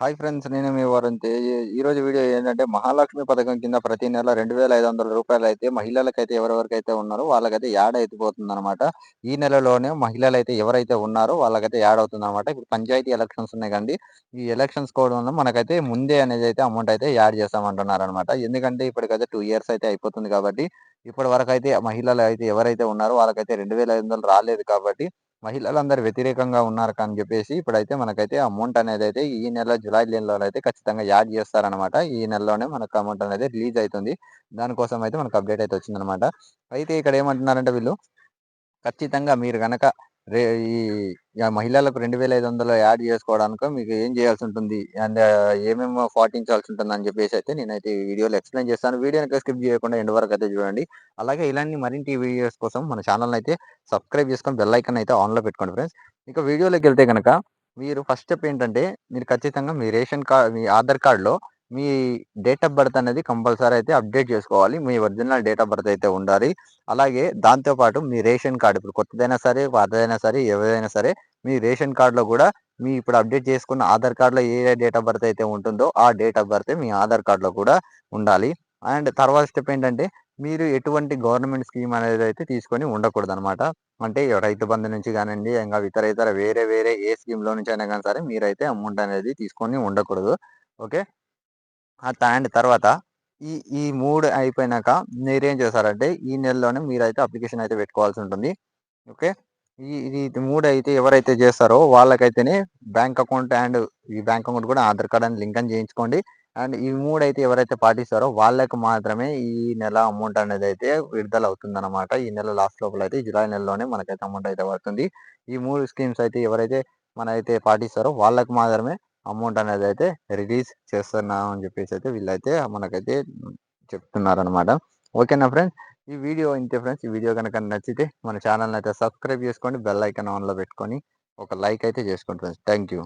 Hi friends నేను మీ వారంతే ఈరోజు video ఏంటంటే మహాలక్ష్మి పథకం కింద ప్రతి నెల రెండు వేల ఐదు వందల రూపాయలు అయితే మహిళలకైతే ఎవరెవరికైతే ఉన్నారో వాళ్ళకైతే యాడ్ అయిపోతుంది అనమాట ఈ నెలలోనే మహిళలు అయితే ఎవరైతే ఉన్నారో వాళ్ళకైతే యాడ్ అవుతుంది అనమాట ఇప్పుడు పంచాయతీ ఎలక్షన్స్ ఉన్నాయి కానీ ఈ ఎలక్షన్స్ కోవడం వల్ల మనకైతే ముందే అనేది అయితే అమౌంట్ అయితే యాడ్ చేస్తామంటున్నారు అనమాట ఎందుకంటే ఇప్పటికైతే టూ ఇయర్స్ అయితే అయిపోతుంది కాబట్టి ఇప్పటి వరకు అయితే మహిళలు అయితే ఎవరైతే ఉన్నారో వాళ్ళకైతే రెండు వేల ఐదు వందలు రాలేదు కాబట్టి మహిళలందరూ వ్యతిరేకంగా ఉన్నారు కానీ చెప్పేసి ఇప్పుడైతే మనకైతే అమౌంట్ అనేది అయితే ఈ నెల జులై నెలలో అయితే ఖచ్చితంగా యాడ్ చేస్తారనమాట ఈ నెలలోనే మనకు అమౌంట్ అనేది రిలీజ్ అవుతుంది దానికోసం అయితే మనకు అప్డేట్ అయితే వచ్చిందనమాట అయితే ఇక్కడ ఏమంటున్నారంటే వీళ్ళు ఖచ్చితంగా మీరు కనుక రే ఈ మహిళలకు రెండు వేల ఐదు వందలు యాడ్ చేసుకోవడానికి మీకు ఏం చేయాల్సి ఉంటుంది అండ్ ఏమేమి పాటించాల్సి ఉంటుంది అని చెప్పేసి అయితే నేనైతే ఈ వీడియోలో ఎక్స్ప్లెయిన్ చేస్తాను. వీడియోని స్కిప్ చేయకుండా ఎండ్ వరకు అయితే చూడండి. అలాగే ఇలాంటి మరింటి వీడియోస్ కోసం మన ఛానల్ అయితే సబ్స్క్రైబ్ చేసుకొని బెల్ ఐకన్ అయితే ఆన్లో పెట్టుకోండి ఫ్రెండ్స్. ఇక వీడియోలోకి వెళ్తే కనుక మీరు ఫస్ట్ స్టెప్ ఏంటంటే మీరు ఖచ్చితంగా మీ రేషన్ కార్డ్ మీ ఆధార్ కార్డులో మీ డేట్ ఆఫ్ బర్త్ అనేది కంపల్సరీ అయితే అప్డేట్ చేసుకోవాలి. మీ ఒరిజినల్ డేట్ ఆఫ్ బర్త్ అయితే ఉండాలి. అలాగే దాంతోపాటు మీ రేషన్ కార్డు ఇప్పుడు కొత్తదైనా సరే పాతదైనా సరే ఎవరైనా సరే మీ రేషన్ కార్డులో కూడా మీ ఇప్పుడు అప్డేట్ చేసుకున్న ఆధార్ కార్డులో ఏ డేట్ ఆఫ్ బర్త్ అయితే ఉంటుందో ఆ డేట్ ఆఫ్ బర్త్ మీ ఆధార్ కార్డులో కూడా ఉండాలి. అండ్ తర్వాత స్టెప్ ఏంటంటే మీరు ఎటువంటి గవర్నమెంట్ స్కీమ్ అనేది అయితే తీసుకొని ఉండకూడదు అనమాట అంటే రైతు బంధు నుంచి కానివ్వండి ఇంకా ఇతర ఇతర వేరే వేరే ఏ స్కీమ్లో నుంచి అయినా కానీ సరే మీరైతే అమౌంట్ అనేది తీసుకొని ఉండకూడదు. ఓకే? అండ్ తర్వాత ఈ ఈ మూడు అయిపోయినాక మీరేం చేస్తారంటే ఈ నెలలోనే మీరైతే అప్లికేషన్ అయితే పెట్టుకోవాల్సి ఉంటుంది. ఓకే? ఈ ఇది మూడు అయితే ఎవరైతే చేస్తారో వాళ్ళకైతేనే బ్యాంక్ అకౌంట్ అండ్ ఈ బ్యాంక్ అకౌంట్ కూడా ఆధార్ కార్డ్ అని లింక్ అని చేయించుకోండి. అండ్ ఈ మూడు అయితే ఎవరైతే పాటిస్తారో వాళ్ళకి మాత్రమే ఈ నెల అమౌంట్ అనేది అయితే విడుదల అవుతుంది అనమాట ఈ నెల లాస్ట్ లోపల అయితే జూలై నెలలోనే మనకైతే అమౌంట్ అయితే పడుతుంది. ఈ మూడు స్కీమ్స్ అయితే ఎవరైతే మన అయితే పాటిస్తారో వాళ్ళకి మాత్రమే అమౌంట్ అనేది అయితే రిలీజ్ చేస్తున్నాం అని చెప్పేసి అయితే వీళ్ళైతే మనకైతే చెప్తున్నారనమాట ఓకేనా ఫ్రెండ్స్ ఈ వీడియో ఇంతే ఫ్రెండ్స్. ఈ వీడియో కనుక నచ్చితే మన ఛానల్ని అయితే సబ్స్క్రైబ్ చేసుకోండి. బెల్ ఐకాన్ ఆన్లో పెట్టుకొని ఒక లైక్ అయితే చేసుకోండి ఫ్రెండ్స్. Thank you.